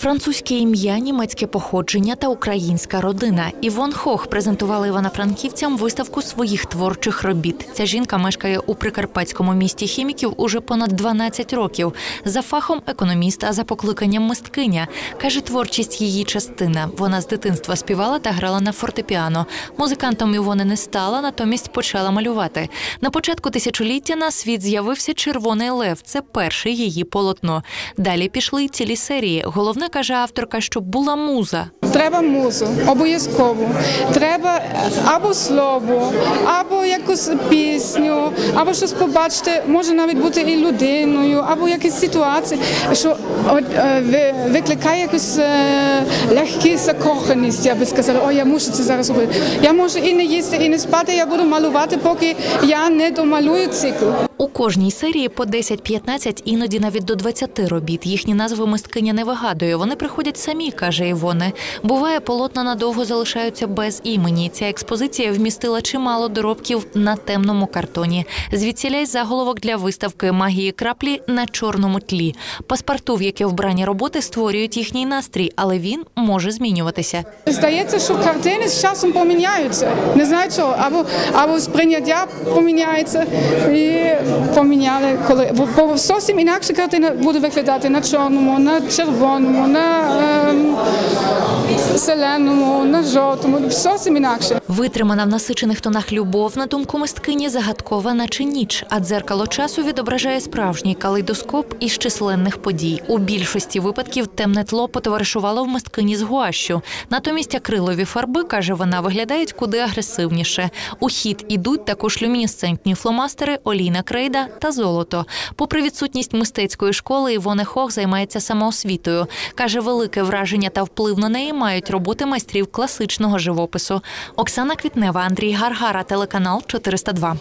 Французьке ім'я, німецьке походження та українська родина. Івон Хох презентувала івано-франківцям виставку своїх творчих робіт. Ця жінка мешкає у прикарпатському місті хіміків уже понад 12 років. За фахом економіст, а за покликанням мисткиня. Каже, творчість її частина. Вона з дитинства співала та грала на фортепіано. Музикантом Івони не стала, натомість почала малювати. На початку тисячоліття на світ з'явився Червоний лев. Це перше її полотно. Далі пішли цілі серії. Головне каже авторка, щоб була муза. Треба музу, обов'язково. Треба або слово, або якусь пісню, або щось побачити, може навіть бути і людиною, або якісь ситуації, що е, викликає якусь е, легку закоханість, я би сказала, о, я мушу це зараз робити. Я можу і не їсти, і не спати, я буду малювати, поки я не домалюю цикл. У кожній серії по 10-15, іноді навіть до 20 робіт. Їхні назви мисткиня не вигадує. Вони приходять самі, каже Івоне. Буває, полотна надовго залишаються без імені. Ця експозиція вмістила чимало доробків на темному картоні. Звідсіля й заголовок для виставки магії краплі на чорному тлі. Паспорту, в яке вбрані роботи створюють їхній настрій, але він може змінюватися. Здається, що картини з часом поміняються. Не знаю чого, або, або сприйняття поміняється і поміняли, коли бо, зовсім інакше картина буде виглядати на чорному, на червоному, на ем, зеленому, на жовтому. Зовсім інакше. Витримана в насичених тонах любов, на думку мисткині, загадкова, наче ніч, а дзеркало часу відображає справжній калейдоскоп із численних подій. У більшості випадків темне тло потоваришувало в мисткині з гуашю. Натомість акрилові фарби, каже вона, виглядають куди агресивніше. У хід ідуть також люмінесцентні фломастери, олійна крейда та золото. Попри відсутність мистецької школи, Івоне Хох займається самоосвітою. Каже, велике враження та вплив на неї мають роботи майстрів класичного живопису. Оксана Квітнева, Андрій Гаргара, телеканал 402.